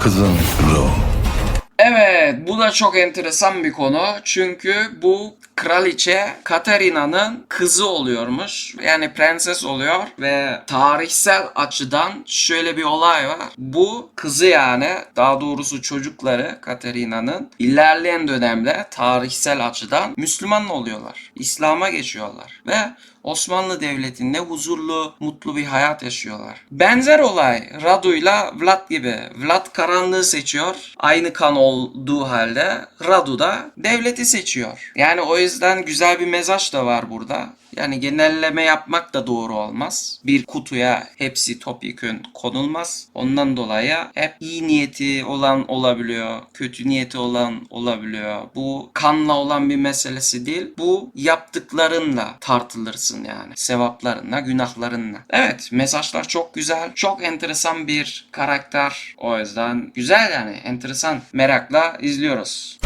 Kızın Ro. Evet, bu da çok enteresan bir konu. Çünkü bu kraliçe Katerina'nın kızı oluyormuş. Yani prenses oluyor ve tarihsel açıdan şöyle bir olay var. Bu kızı yani daha doğrusu çocukları Katerina'nın ilerleyen dönemde tarihsel açıdan Müslüman oluyorlar. İslam'a geçiyorlar ve Osmanlı Devleti'nde huzurlu, mutlu bir hayat yaşıyorlar. Benzer olay Radu'yla Vlad gibi. Vlad karanlığı seçiyor. Aynı kan olduğu halde Radu da devleti seçiyor. Yani o yüzden güzel bir mesaj da var burada. Yani genelleme yapmak da doğru olmaz. Bir kutuya hepsi topyekün konulmaz. Ondan dolayı hep iyi niyeti olan olabiliyor, kötü niyeti olan olabiliyor. Bu kanla olan bir meselesi değil. Bu yaptıklarınla tartılırsın yani. Sevaplarınla, günahlarınla. Evet, mesajlar çok güzel. Çok enteresan bir karakter. O yüzden güzel yani. Enteresan. Merakla izliyoruz.